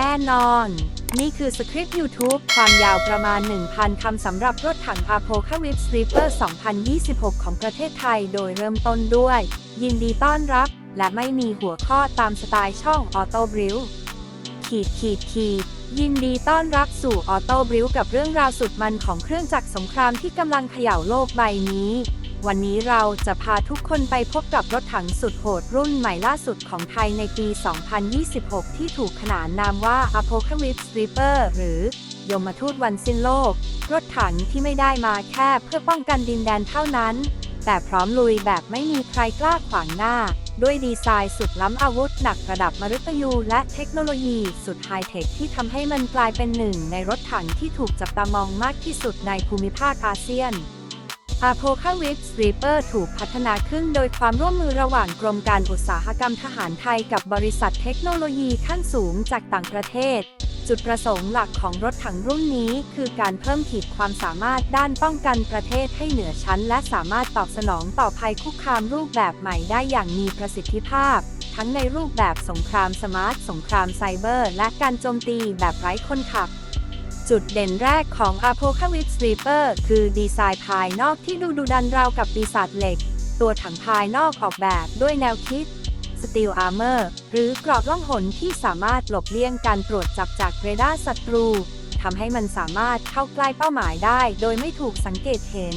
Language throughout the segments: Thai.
แน่นอน นี่คือสคริปต์ YouTube ความยาวประมาณ 1,000 คำสำหรับรถถัง Apocalypse Reaper 2026 ของประเทศไทยโดยเริ่มต้นด้วย ยินดีต้อนรับ และไม่มีหัวข้อตามสไตล์ช่อง Auto b r i l ขีดขีดขีดยินดีต้อนรับสู่ Auto b r i l กับเรื่องราวสุดมันของเครื่องจักรสงครามที่กำลังเขย่าโลกใบนี้ วันนี้เราจะพาทุกคนไปพบกับรถถังสุดโหดรุ่นใหม่ล่าสุดของไทยในปี 2026 ที่ถูกขนานนามว่า Apocalypse Reaper หรือยมทูตวันสิ้นโลก รถถังที่ไม่ได้มาแค่เพื่อป้องกันดินแดนเท่านั้น แต่พร้อมลุยแบบไม่มีใครกล้าขวางหน้า ด้วยดีไซน์สุดล้ำอาวุธหนักระดับมฤตยู และเทคโนโลยีสุดไฮเทคที่ทำให้มันกลายเป็นหนึ่งในรถถังที่ถูกจับตามองมากที่สุดในภูมิภาคอาเซียน Apocalypse Reaper ถูกพัฒนาขึ้นโดยความร่วมมือระหว่างกรมการอุตสาหกรรมทหารไทยกับบริษัทเทคโนโลยีขั้นสูงจากต่างประเทศ จุดประสงค์หลักของรถถังรุ่นนี้ คือการเพิ่มขีดความสามารถด้านป้องกันประเทศให้เหนือชั้น และสามารถตอบสนองต่อภัยคุกคามรูปแบบใหม่ได้อย่างมีประสิทธิภาพ ทั้งในรูปแบบสงครามสมาร์ท สงครามไซเบอร์ และการโจมตีแบบไร้คนขับ จุดเด่นแรกของ Apocalypse Reaper คือดีไซน์ภายนอกที่ดูดุดันราวกับปีศาจเหล็ก ตัวถังภายนอกออกแบบด้วยแนวคิด Steel Armor หรือกรอบล่องหนที่สามารถหลบเลี่ยงการตรวจจับจากเรดาร์ศัตรูทำให้มันสามารถเข้าใกล้เป้าหมายได้ โดยไม่ถูกสังเกตเห็น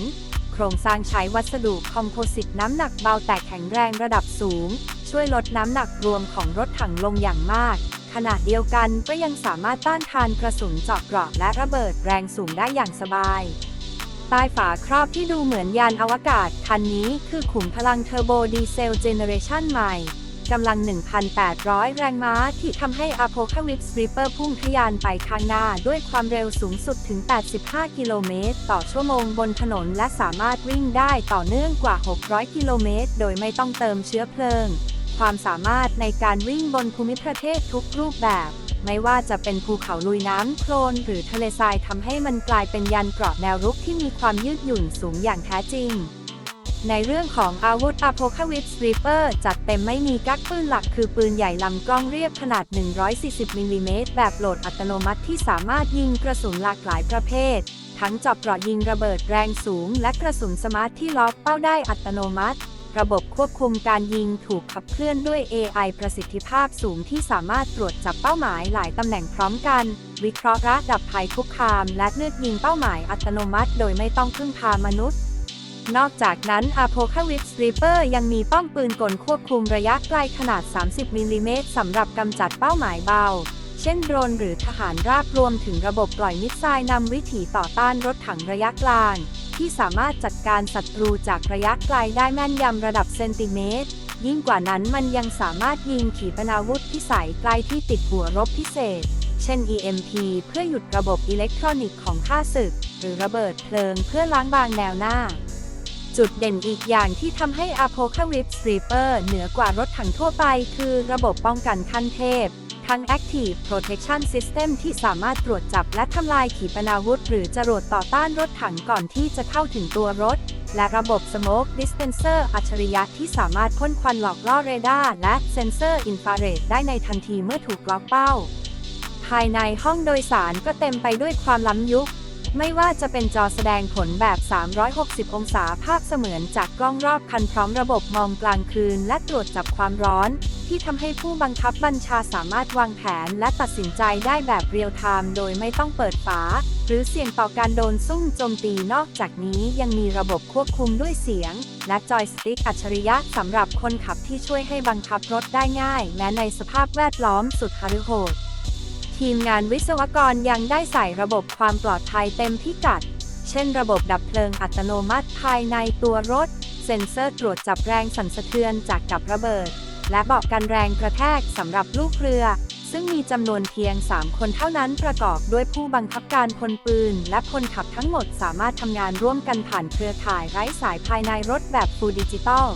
โครงสร้างใช้วัสดุคอมโพสิตน้ำหนักเบาแต่แข็งแรงระดับสูง ช่วยลดน้ำหนักรวมของรถถังลงอย่างมาก ขณะเดียวกันก็ยังสามารถต้านทานกระสุนเจาะกราะและระเบิดแรงสูงได้อย่างสบาย ใต้ฝาครอบที่ดูเหมือนยานอวกาศ คันนี้คือขุมพลังเทอร์โบดีเซลเจเนเรชันใหม่กำลัง 1,800 แรงม้าที่ทำให้ Apocalypse Reaper พุ่งทะยานไปข้างหน้าด้วยความเร็วสูงสุดถึง 85 กิโลเมตร ต่อชั่วโมงบนถนนและสามารถวิ่งได้ต่อเนื่องกว่า 600 กิโลเมตร โดยไม่ต้องเติมเชื้อเพลิง ความสามารถในการวิ่งบนภูมิประเทศทุกรูปแบบ ไม่ว่าจะเป็นภูเขาลุยน้ำโคลน หรือทะเลทรายทำให้มันกลายเป็นยันเกราะแนวรุกที่มีความยืดหยุ่นสูงอย่างแท้จริง ในเรื่องของอาวุธ Apocalypse Reaper จัดเต็มไม่มีกั๊กปืนหลักคือปืนใหญ่ลำกล้องเรียบขนาด 140มิลลิเมตรแบบโหลดอัตโนมัติที่สามารถยิงกระสุนหลากหลายประเภททั้งจอบเกราะยิงระเบิดแรงสูง และกระสุนสมาร์ทที่ล็อกเป้าได้อัตโนมัติ ระบบควบคุมการยิงถูกขับเคลื่อนด้วย AI ประสิทธิภาพสูงที่สามารถตรวจจับเป้าหมายหลายตำแหน่งพร้อมกัน วิเคราะห์ระดับภัยคุกคาม และเลือกยิงเป้าหมายอัตโนมัติ โดยไม่ต้องพึ่งพามนุษย์ นอกจากนั้น Apocalypse Reaper ยังมีป้อมปืนกลควบคุมระยะไกลขนาด 30มิลลิเมตรสำหรับกำจัดเป้าหมายเบา เช่นโดรนหรือทหารราบรวมถึงระบบปล่อยมิสไซล์นำวิถีต่อต้านรถถังระยะกลาง ที่สามารถจัดการศัตรูจากระยะไกลได้แม่นยำระดับเซนติเมตร ยิ่งกว่านั้นมันยังสามารถยิงขีปนาวุธพิสัยไกลที่ติดหัวรบพิเศษ เช่น EMP เพื่อหยุดระบบอิเล็กทรอนิกส์ของข้าศึก หรือระเบิดเพลิงเพื่อล้างบางแนวหน้า จุดเด่นอีกอย่างที่ทำให้ Apocalypse Reaper เหนือกว่ารถถังทั่วไป คือระบบป้องกันขั้นเทพ ทั้ง Active Protection System ที่สามารถตรวจจับและทำลายขีปนาวุธ หรือจรวดต่อต้านรถถังก่อนที่จะเข้าถึงตัวรถ และระบบ Smoke Dispenser อัจฉริยะที่สามารถพ่นควันหลอกล่อเรดาร์และเซ็นเซอร์อินฟราเรดได้ในทันทีเมื่อถูกล็อกเป้า ภายในห้องโดยสารก็เต็มไปด้วยความล้ำยุคไม่ว่าจะเป็นจอแสดงผลแบบ 360 องศาภาพเสมือนจากกล้องรอบคันพร้อมระบบมองกลางคืนและตรวจจับความร้อน ที่ทำให้ผู้บังคับบัญชาสามารถวางแผนและตัดสินใจได้แบบเรียลไทม์โดยไม่ต้องเปิดฝา หรือเสี่ยงต่อการโดนซุ่มโจมตีนอกจากนี้ยังมีระบบควบคุมด้วยเสียง และจอยสติ๊กอัจฉริยะสำหรับคนขับที่ช่วยให้บังคับรถได้ง่าย แม้ในสภาพแวดล้อมสุดหฤโหดทีมงานวิศวกรยังได้ใส่ระบบความปลอดภัยเต็มพิกัด เช่นระบบดับเพลิงอัตโนมัติภายในตัวรถ เซ็นเซอร์ตรวจจับแรงสั่นสะเทือนจากกับระเบิด และเบอกกันแรงกระแทกสำหรับลูกเรือ ซึ่งมีจำนวนเพียง 3 คนเท่านั้นประกอบด้วยผู้บังคับการพลปืน และคนขับทั้งหมดสามารถทำงานร่วมกันผ่านเครือข่ายไร้สายภายในรถแบบฟูลดิจิตอล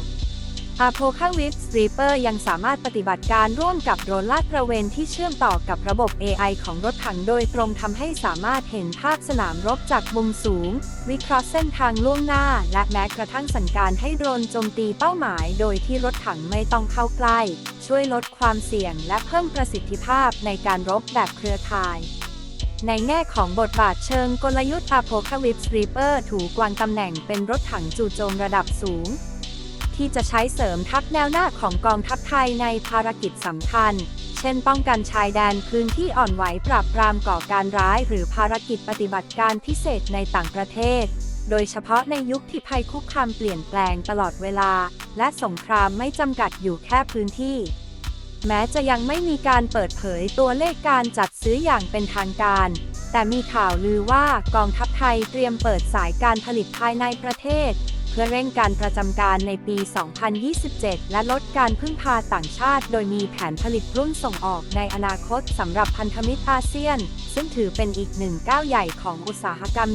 a p o c a l y p s Reaper ยังสามารถปฏิบัติการร่วมกับโดรนลาดตระเวนที่เชื่อมต่อกับระบบ AI ของรถถังโดยตรงทำให้สามารถเห็นภาพสนามรบจากมุมสูง วิเคราะห์เส้นทางล่วงหน้า และแม้กระทั่งสั่งการให้โดรนโจมตีเป้าหมาย โดยที่รถถังไม่ต้องเข้าใกล้ ช่วยลดความเสี่ยง และเพิ่มประสิทธิภาพในการรบแบบเครือข่ายในแง่ของบทบาทเชิงกลยุทธ์ Apocalypse Reaper ถูกวางตำแหน่งเป็นรถถังจู่โจมระดับสูง ที่จะใช้เสริมทัพแนวหน้าของกองทัพไทยในภารกิจสำคัญ เช่นป้องกันชายแดนพื้นที่อ่อนไหวปราบปรามก่อการร้ายหรือภารกิจปฏิบัติการพิเศษในต่างประเทศ โดยเฉพาะในยุคที่ภัยคุกคามเปลี่ยนแปลงตลอดเวลา และสงครามไม่จำกัดอยู่แค่พื้นที่ แม้จะยังไม่มีการเปิดเผยตัวเลขการจัดซื้ออย่างเป็นทางการแต่มีข่าวลือว่ากองทัพไทยเตรียมเปิดสายการผลิตภายในประเทศ เพื่อเร่งการประจำการในปี 2027 และลดการพึ่งพาต่างชาติ โดยมีแผนผลิตรุ่นส่งออกในอนาคตสำหรับพันธมิตรอาเซียน ซึ่งถือเป็นอีกหนึ่งก้าวใหญ่ของอุตสาหกรรม